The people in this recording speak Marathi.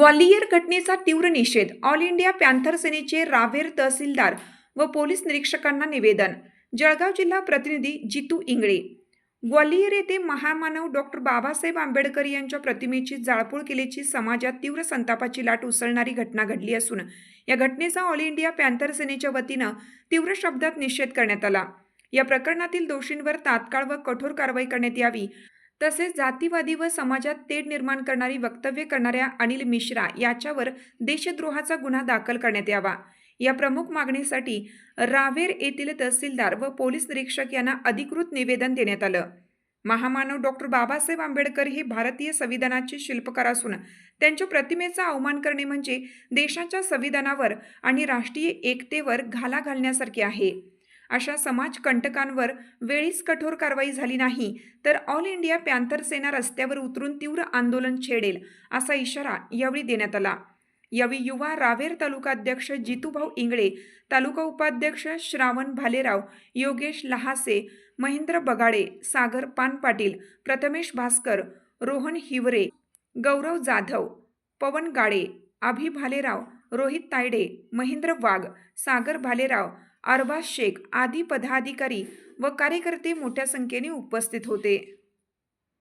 ग्वालियर घटनेचा तीव्र निषेध ऑल इंडिया पॅन्थर सेनेचे रावेर तहसीलदार व पोलीस निरीक्षकांना निवेदन जळगाव जिल्हा प्रतिनिधी जितू इंगळे. ग्वालियर येथे महामानव डॉक्टर बाबासाहेब आंबेडकर यांच्या प्रतिमेची जाळपोळ केल्याची समाजात तीव्र संतापाची लाट उसळणारी घटना घडली असून या घटनेचा ऑल इंडिया पॅन्थर सेनेच्या वतीनं तीव्र शब्दात निषेध करण्यात आला. या प्रकरणातील दोषींवर तात्काळ व कठोर कारवाई करण्यात यावी तसेच जातीवादी व समाजात तेढ निर्माण करणारी वक्तव्य करणाऱ्या अनिल मिश्रा याच्यावर देशद्रोहाचा गुन्हा दाखल करण्यात यावा. या प्रमुख मागणीसाठी रावेर येथील तहसीलदार व पोलीस निरीक्षक यांना अधिकृत निवेदन देण्यात आलं. महामानव डॉक्टर बाबासाहेब आंबेडकर हे भारतीय संविधानाचे शिल्पकार असून त्यांच्या प्रतिमेचा अवमान करणे म्हणजे देशाच्या संविधानावर आणि राष्ट्रीय एकतेवर घाला घालण्यासारखे आहे. अशा समाज कंटकांवर वेळीच कठोर कारवाई झाली नाही तर ऑल इंडिया पॅन्थर सेना रस्त्यावर उतरून तीव्र आंदोलन छेडेल असा इशारा यावेळी देण्यात आला. यावेळी युवा रावेर तालुका अध्यक्ष जितूभाऊ इंगळे तालुका उपाध्यक्ष श्रावण भालेराव योगेश लहासे महेंद्र बगाडे सागर पान पाटील प्रथमेश भास्कर रोहन हिवरे गौरव जाधव पवन गाडे अभि भालेराव रोहित तायडे महेंद्र वाघ सागर भालेराव अरबाज शेख आदी पदाधिकारी व कार्यकर्ते मोठ्या संख्येने उपस्थित होते.